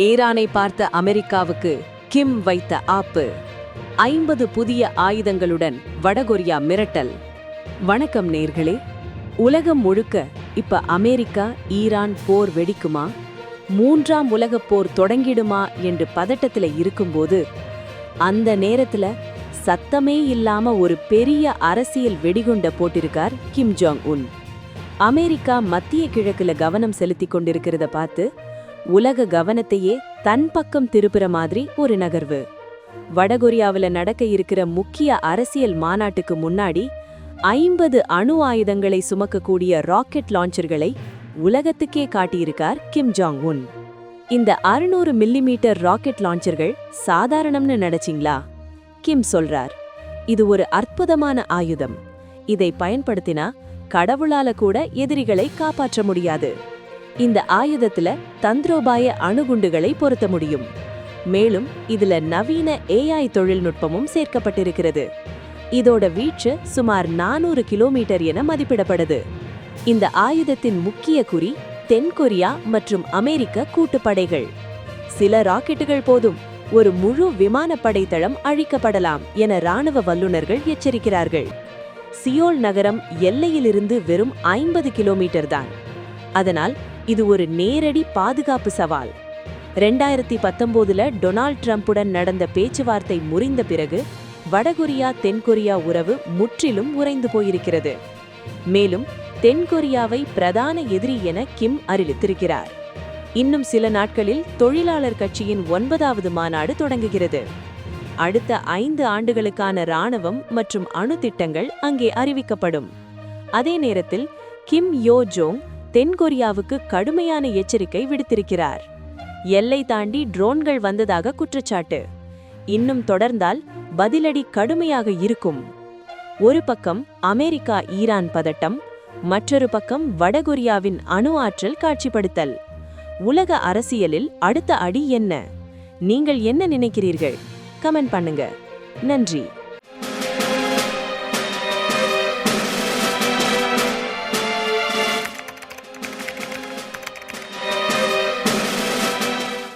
ஈரானை பார்த்த அமெரிக்காவுக்கு கிம் வைத்த ஆப்பு. ஐம்பது புதிய ஆயுதங்களுடன் வடகொரியா மிரட்டல். வணக்கம் நேர்களே உலகம் முழுக்க இப்ப அமெரிக்கா ஈரான் போர் வெடிக்குமா? மூன்றாம் உலகப் போர் தொடங்கிடுமா என்று பதட்டத்தில் இருக்கும்போது அந்த நேரத்தில் சத்தமே இல்லாம ஒரு பெரிய அரசியல் வெடிகுண்ட போட்டிருக்கார் கிம் ஜாங் உன். அமெரிக்கா மத்திய கிழக்குல கவனம் செலுத்தி கொண்டிருக்கிறத பார்த்து உலக கவனத்தையே தன் பக்கம் திருப்புற மாதிரி ஒரு நகர்வு. வடகொரியாவில் நடக்க இருக்கிற முக்கிய அரசியல் மாநாட்டுக்கு முன்னாடி ஐம்பது அணு ஆயுதங்களை சுமக்கக்கூடிய ராக்கெட் லான்ச்சர்களை உலகத்துக்கே காட்டியிருக்கார் கிம் ஜாங் உன் இந்த அறுநூறு மில்லிமீட்டர் ராக்கெட் லான்ச்சர்கள் சாதாரணம்னு நினைச்சிங்களா? கிம் சொல்றார். இது ஒரு அற்புதமான ஆயுதம். இதை பயன்படுத்தினா கடவுளால கூட எதிரிகளை காப்பாற்ற முடியாது. இந்த ஆயுதத்துல தந்திரோபாய அணுகுண்டுகளை பொருத்த முடியும். மேலும் இதுல நவீன ஏஐ தொழில்நுட்பமும் சேர்க்கப்பட்டிருக்கிறது. இதோட வீச்சு சுமார் நானூறு கிலோமீட்டர் என மதிப்பிடப்படுது. இந்த ஆயுதத்தின் முக்கிய குறி தென்கொரியா மற்றும் அமெரிக்க கூட்டுப்படைகள். சில ராக்கெட்டுகள் போதும் ஒரு முழு விமானப்படை தளம் அழிக்கப்படலாம் என ராணுவ வல்லுநர்கள் எச்சரிக்கிறார்கள். சியோல் நகரம் எல்லையிலிருந்து வெறும் ஐம்பது கிலோமீட்டர் தான். அதனால் இது ஒரு நேரடி பாதுகாப்பு சவால். ரெண்டாயிரத்தி பத்தொன்பதுல டொனால்ட் ட்ரம்ப்புடன் நடந்த பேச்சுவார்த்தை முறிந்த பிறகு வடகொரியா தென்கொரியா உறவு முற்றிலும் உறைந்து போயிருக்கிறது. மேலும் தென்கொரியாவை பிரதான எதிரி என கிம் அறிவித்திருக்கிறார். இன்னும் சில நாட்களில் தொழிலாளர் கட்சியின் ஒன்பதாவது மாநாடு தொடங்குகிறது. அடுத்த ஐந்து ஆண்டுகளுக்கான ராணுவம் மற்றும் அணு திட்டங்கள் அங்கே அறிவிக்கப்படும். அதே நேரத்தில் கிம் யோ ஜோங் தென்கொரியாவுக்கு கடுமையான எச்சரிக்கை விடுத்திருக்கிறார். எல்லை தாண்டி ட்ரோன்கள் வந்ததாக குற்றச்சாட்டு. இன்னும் தொடர்ந்தால் பதிலடி கடுமையாக இருக்கும். ஒரு பக்கம் அமெரிக்கா ஈரான் பதட்டம் மற்றொரு பக்கம் வடகொரியாவின் அணு ஆற்றல் காட்சிப்படுத்தல். உலக அரசியலில் அடுத்த அடி என்ன? நீங்கள் என்ன நினைக்கிறீர்கள்? கமெண்ட் பண்ணுங்க. நன்றி.